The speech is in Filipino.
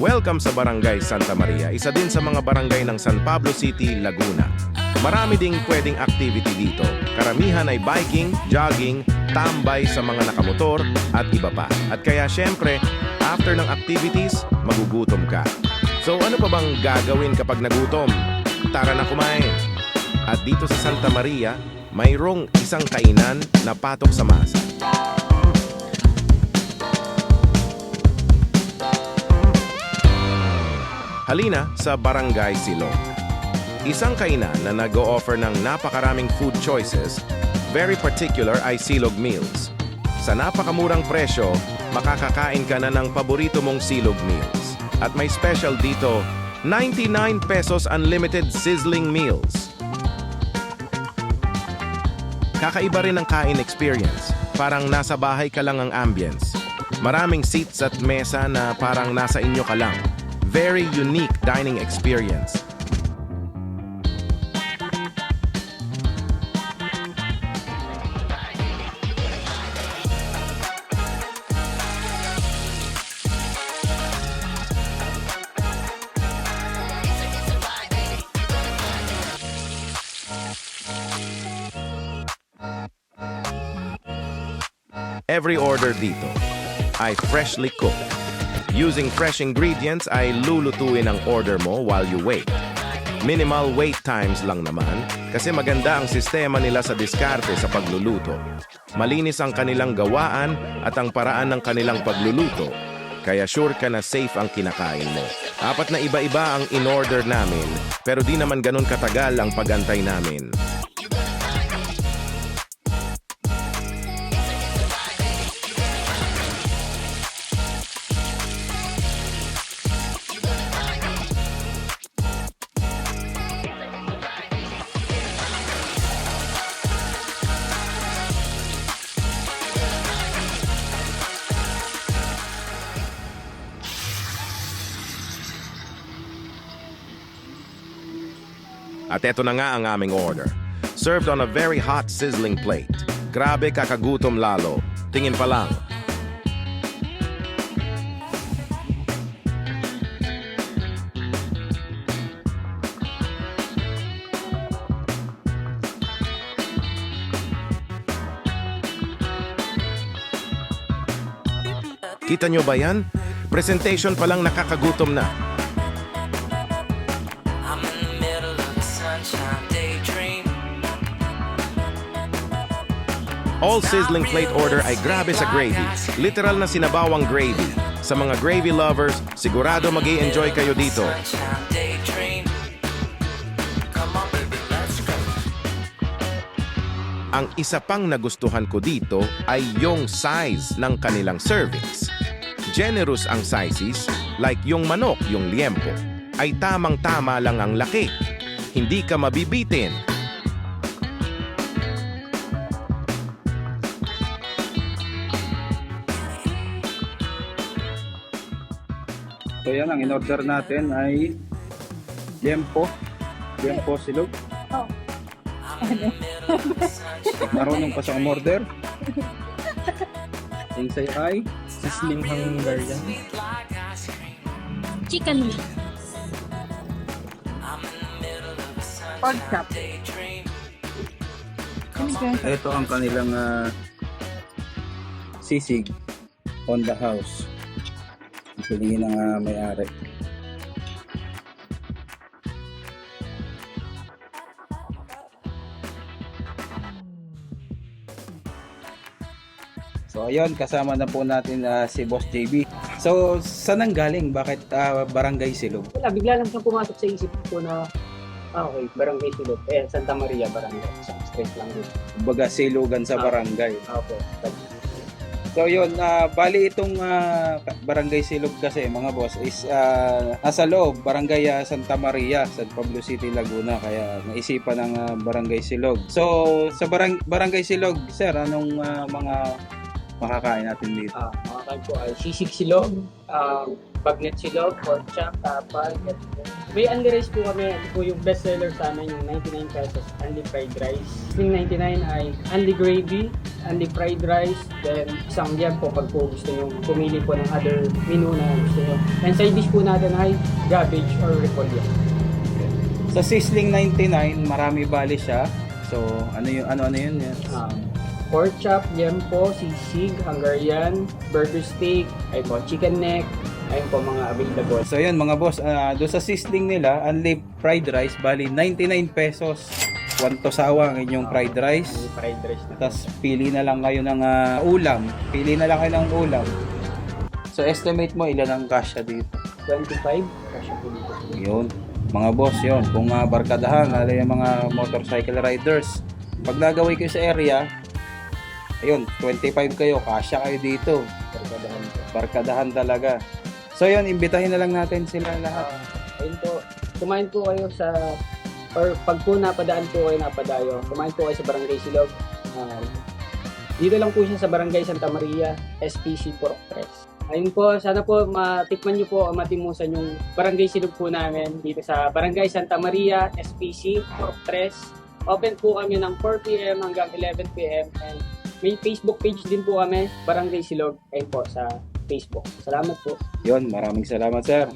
Welcome sa Barangay Santa Maria, isa din sa mga barangay ng San Pablo City, Laguna. Marami ding pwedeng activity dito. Karamihan ay biking, jogging, tambay sa mga nakamotor at iba pa. At kaya syempre, after ng activities, magugutom ka. So ano pa bang gagawin kapag nagutom? Tara na kumain! At dito sa Santa Maria, mayroong isang kainan na patok sa masa. Halina sa Barangay Silog. Isang kainan na nag-o-offer ng napakaraming food choices, very particular ay Silog Meals. Sa napakamurang presyo, makakakain ka na ng paborito mong Silog Meals. At may special dito, 99 pesos unlimited sizzling meals. Kakaiba rin ang kain experience. Parang nasa bahay ka lang ang ambience. Maraming seats at mesa na parang nasa inyo ka lang. Very unique dining experience. Every order dito ay freshly cooked. Using fresh ingredients ay lulutuin ang order mo while you wait. Minimal wait times lang naman kasi maganda ang sistema nila sa diskarte sa pagluluto. Malinis ang kanilang gawaan at ang paraan ng kanilang pagluluto. Kaya sure ka na safe ang kinakain mo. Apat na iba-iba ang in-order namin pero di naman ganun katagal ang pagantay namin. At eto na nga ang aming order. Served on a very hot sizzling plate. Grabe kakagutom lalo. Tingin pa lang. Kita nyo ba yan? Presentation pa lang nakakagutom na. All sizzling plate order ay grabe sa gravy. Literal na sinabawang gravy. Sa mga gravy lovers, sigurado mag enjoy kayo dito. Ang isa pang nagustuhan ko dito ay yung size ng kanilang servings. Generous ang sizes, like yung manok, yung liempo, ay tamang-tama lang ang laki. Hindi ka mabibitin. So yan, ang in-order natin ay liempo. Liempo silog. Marunong pa sa umorder. Yung sa'yo ay Sisling Hungarian. chicken wing. Pork chop. ito ang kanilang ah, sisig on the house. Piliin ng ah, may-ari. So ayun, kasama na po natin ah, si Boss JB. So saan ang galing? Bakit ah, Barangay Silog? Wala, bigla lang siyang pumasok sa isip ko na ah, okay, Barangay Silot. Eh, Santa Maria Barangay. Isang straight lang din. Kumbaga silugan sa Ah. barangay. Opo. So yun, ah, bali itong ah, Barangay Silog kasi mga boss is ah, nasa loob, Barangay ah, Santa Maria, San Pablo City, Laguna. Kaya naisipan ng ah, Barangay Silog. So sa barang Barangay Silog, sir, anong ah, mga makakain natin dito? Ah, mga kain po ay sisig silog, ah, bagnet silog, pork chop, tapal, May only rice po kami, ito po yung best seller sa amin, yung 99 pesos, only fried rice. Yung 99 ay only gravy, only fried rice, then isang yan po pag po gusto nyo pumili po ng other menu na gusto nyo. And side dish po natin ay cabbage or repolyo. Sa Sizzling 99, marami bali siya. So, ano yung ano ano yun? Yan? Um, pork chop, yempo, sisig, Hungarian, burger steak, ay po, chicken neck, ayun po mga available. So yun mga boss, ah, doon sa sizzling nila, only fried rice, bali 99 pesos. One to sawa ang inyong fried rice. Only fried rice na. Tapos pili na lang kayo ng ah, ulam. Pili na lang kayo ng ulam. So estimate mo ilan ang kasya dito. 25, kasya po dito. Yun. Mga boss, yun. Kung uh, barkadahan, lalo yung mga motorcycle riders, pag nagaway kayo sa area, ayun, 25 kayo, kasya kayo dito. Barkadahan. Barkadahan talaga. So yun, imbitahin na lang natin sila lahat. Ah, ayun po, kumain po kayo sa or pag po napadaan po kayo napadayo, kumain po kayo sa Barangay Silog. Ah, dito lang po siya sa Barangay Santa Maria, SPC Pork Press. Ayun po, sana po matikman niyo po ang matimusan yung Barangay Silog po namin dito sa Barangay Santa Maria, SPC Pork Press. Open po kami ng 4pm hanggang 11pm and may Facebook page din po kami, Barangay Silog. Ayun po sa Facebook. Salamat po. Yun, maraming salamat sir.